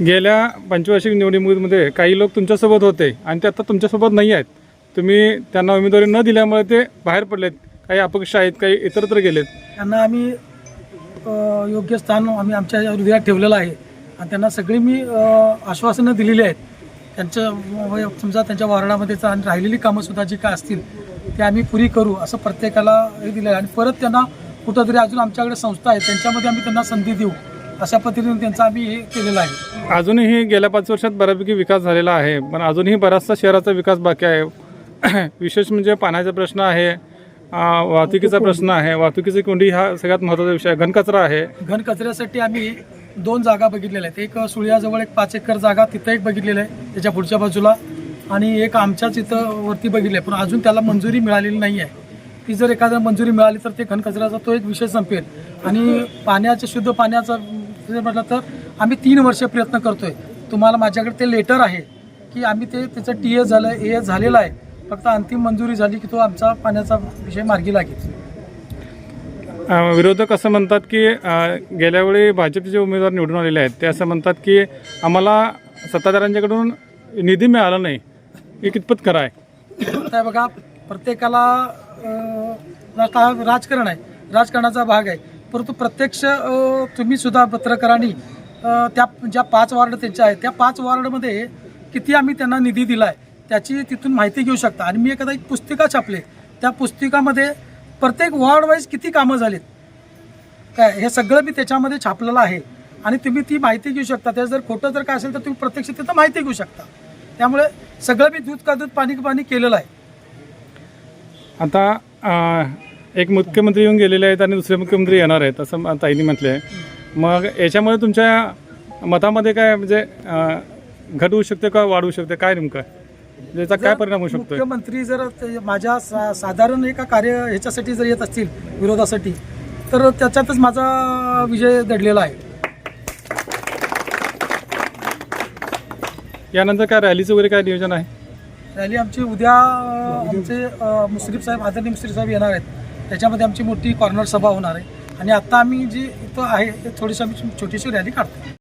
गेल्या पंचवार्षिक निवडणुकीमध्ये काही लोक तुमच्यासोबत होते आणि ते आता तुमच्यासोबत नाही आहेत. तुम्ही त्यांना उमेदवारी न दिल्यामुळे ते बाहेर पडलेत. काही अपक्ष आहेत काही इतरत्र गेलेत. त्यांना आम्ही अ, योग्य स्थान आम्ही आमच्या हृदयात ठेवलेलं आहे. आणि त्यांना सगळी मी अ, आश्वासनं दिलेली आहेत. त्यांच्या व- समजा त्यांच्या वार्डामध्ये चा- आणि राहिलेली कामंसुद्धा जी काय असतील ते आम्ही पुरी करू असं प्रत्येकाला हे दिलं आहे. आणि परत त्यांना कुठंतरी अजून आमच्याकडे संस्था आहे त्यांच्यामध्ये आम्ही त्यांना संधी देऊ. अशा पद्धतीने त्यांचं आम्ही हे केलेलं आहे. अजूनही गेल्या पाच वर्षात बऱ्यापैकी विकास झालेला आहे पण अजूनही बराचसा शहराचा विकास बाकी आहे. विशेष म्हणजे पाण्याचा प्रश्न आहे वाहतुकीचा प्रश्न आहे वाहतुकीची कोंडी हा सगळ्यात महत्त्वाचा विषय आहे. घनकचरा आहे. घन कचऱ्यासाठी आम्ही दोन जागा बघितलेल्या आहेत. एक सुळियाजवळ एक पाच एकर जागा तिथं एक बघितलेलं आहे त्याच्या पुढच्या बाजूला. आणि एक आमच्याच इथं वरती बघितलं आहे पण अजून त्याला मंजुरी मिळालेली नाही आहे. ती जर एखाद्या मंजुरी मिळाली तर ते घनकचऱ्याचा तो एक विषय संपेल. आणि पाण्याचं शुद्ध पाण्याचा म्हटलं तर आम्ही तीन वर्ष प्रयत्न करतोय. तुम्हाला माझ्याकडे ते लेटर आहे की आम्ही ते त्याचं टी एस झालं ए एस झालेलं आहे. फक्त अंतिम मंजुरी झाली की तो आमचा पाण्याचा विषय मार्गी लागेल. विरोधक असं म्हणतात की अं, गेल्या वेळी भाजपचे जे उमेदवार निवडून आलेले आहेत ते असं म्हणतात की आम्हाला सत्ताधाऱ्यांच्याकडून निधी मिळाला नाही. हे कितपत खरं आहे? बघा प्रत्येकाला राजकारण आहे. राजकारणाचा भाग आहे. परंतु प्रत्यक्ष तुम्ही सुद्धा पत्रकारांनी त्या ज्या पाच वार्ड त्यांच्या आहेत त्या पाच वार्डमध्ये किती आम्ही त्यांना निधी दिला आहे त्याची तिथून माहिती घेऊ शकता. आणि मी एखादा एक पुस्तिका छापले त्या पुस्तिकामध्ये प्रत्येक वॉर्ड वाईज किती कामं झालीत? काय हे सगळं मी त्याच्यामध्ये छापलेलं आहे. आणि तुम्ही ती माहिती घेऊ शकता. त्याचं जर खोटं जर काय असेल तर तुम्ही प्रत्यक्ष तिथं माहिती घेऊ शकता. त्यामुळे सगळं मी दूध का दूध पाणी पाणी केलेलं आहे. आता एक मुख्यमंत्री येऊन गेलेले आहेत आणि दुसरे मुख्यमंत्री येणार आहेत असं म- ताईंनी म्हटलं आहे मग याच्यामुळे तुमच्या मतामध्ये काय म्हणजे अं, घट होऊ शकते का वाढ होऊ शकते? काय नेमकं? याचा काय परिणाम होऊ शकतोय? मुख्यमंत्री जर ते माझ्या सा साधारण एका कार्य ह्याच्यासाठी जर येत असतील विरोधासाठी तर त्याच्यातच माझा विजय दडलेला आहे. यानंतर काय रॅलीचं वगैरे काय नियोजन आहे? रॅली आमची उद्या अं, आमचे अं, मुश्रीफ साहेब आदरणीय मुश्रीफ साहेब येणार आहेत. त्याच्यामध्ये आमची मोठी कॉर्नर सभा होणार आहे. आणि आता आम्ही जी इथं आहे थोडीशी आम्ही छोटीशी रॅली काढतो